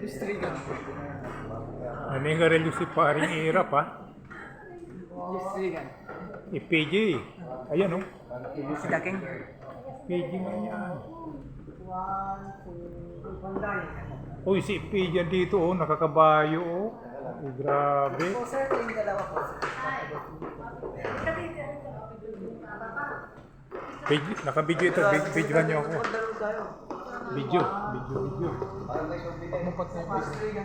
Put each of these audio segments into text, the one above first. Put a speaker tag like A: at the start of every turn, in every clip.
A: Distrigan.
B: Nanigarelyo si paring irap ha.
A: Distrigan.
B: IPJ. Ayan oh.
A: Si Daking.
B: IPJ nga yan. Uy, si IPJ dito oh. Nakakabayo oh. Oh, grabe.
A: Po sir, yung dalawa po.
B: Page, nakabidyo ito. Videohan niyo ako. Video. Video, video. Pagmupat na yung video.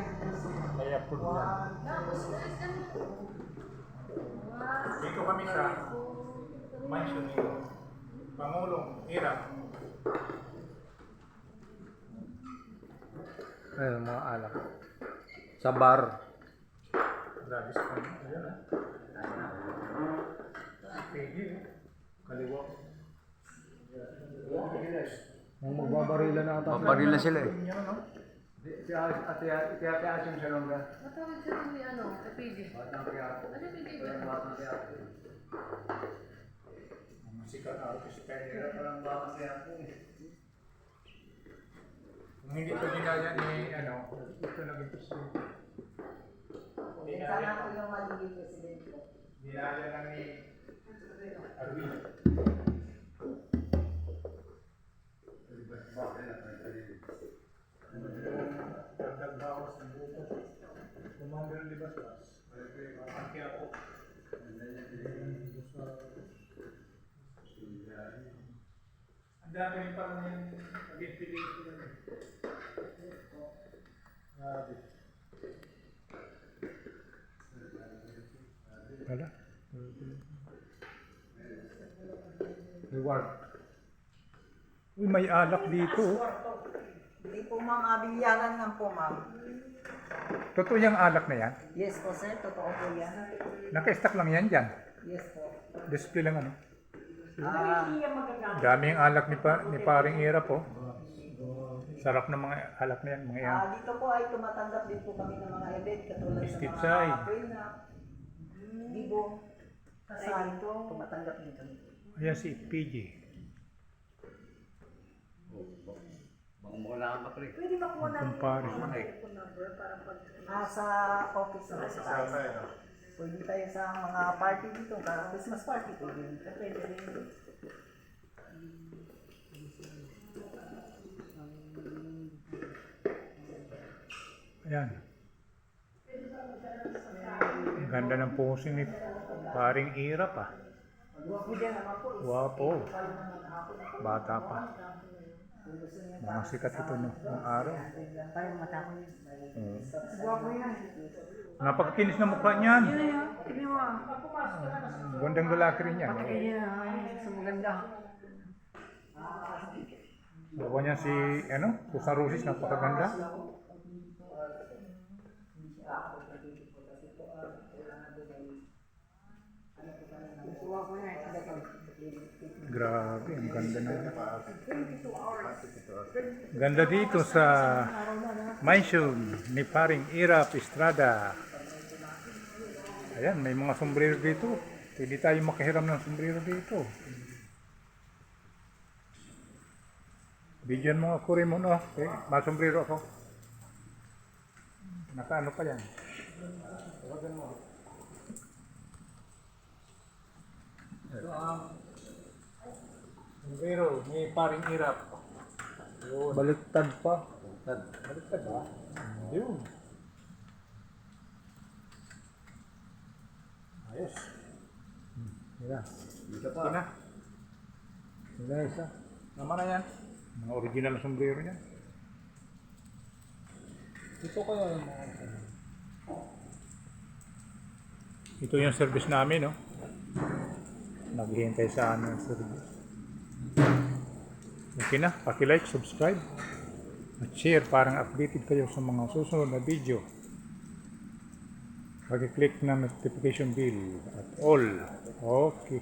B: May upload yan. Dito kami sa mansion ni Pangulong Irap.
C: Ayun, mga alak. Sa bar.
B: Grabe sa kanya. Ayan ah. Kaliwa.
C: Ang magbabarila na ata. Magbarila sila eh.
B: Yan no?
C: Ate ate asin sa longga.
D: Matawag siya ano, kapili. Ano pili ba?
B: Ang sikat na Kung hindi ito ginaya ni ano, ito naging presidente.
A: Sana ako yung magiging presidente.
B: Ginaya lang ni Arwin. Libastas. Ang ako. Ang dami rin parang yung nag-infilate ko na. Grabe. Wala. Reward. Uy, may alak dito.
A: Hindi po ma'am, abilyaran lang po ma'am.
B: Totoo yung alak na yan?
A: Yes po sir, totoo po yan.
B: Naka-stack lang yan dyan.
A: Yes po.
B: Display lang ano.
A: Ah,
B: Dami yung alak ni, pa, ni paring Ira po. Sarap ng mga alak na yan. Mga yan.
A: ah, dito po ay tumatanggap din po kami ng mga event katulad ng
B: Steve
A: mga
B: Sai.
A: Prina, Bibo, kasal ito, tumatanggap din kami.
B: Ayan si PJ.
A: Pwede makuha namin
B: Kumpare.
A: yung telephone number para pag... Ah, sa office na sa Pwede tayo sa mga party dito, ka Christmas party po din. Pwede rin.
B: Ayan. Ang ganda ng posing ni paring Ira pa. Wapo. Bata pa. Mga sikat ito no, ng araw.
A: Guwapo yan.
B: Napakakinis na mukha niyan.
A: Tignan mo.
B: Gandang lalaki rin yan.
A: Ayan, ay, sa maganda.
B: Gawa niya si, ano, Susan Rosis, napakaganda.
A: Guwapo yan.
B: Grabe, ang ganda na. Ganda dito sa mansion ni paring Irap Estrada. Ayan, may mga sombrero dito. Pwede tayo makahiram ng sombrero dito. Bigyan mo ako rin mo, no? Okay, masombrero ako. Nakaano pa yan? Tawagan mo. Sombrero ni paring Irap. Yun.
C: Baliktad pa.
B: Baliktad ba? Yun. Ayos. Mira.
C: Dito
B: Ito na.
C: Wala isa.
B: Naman na yan. Mga original na sombrero niya.
C: Ito kaya yung mga
B: Ito yung service namin, no? Naghihintay sa ano yung service. Okay na, paki-like, subscribe, at share parang updated kayo sa mga susunod na video. Pag-click ng notification bell at all. Okay.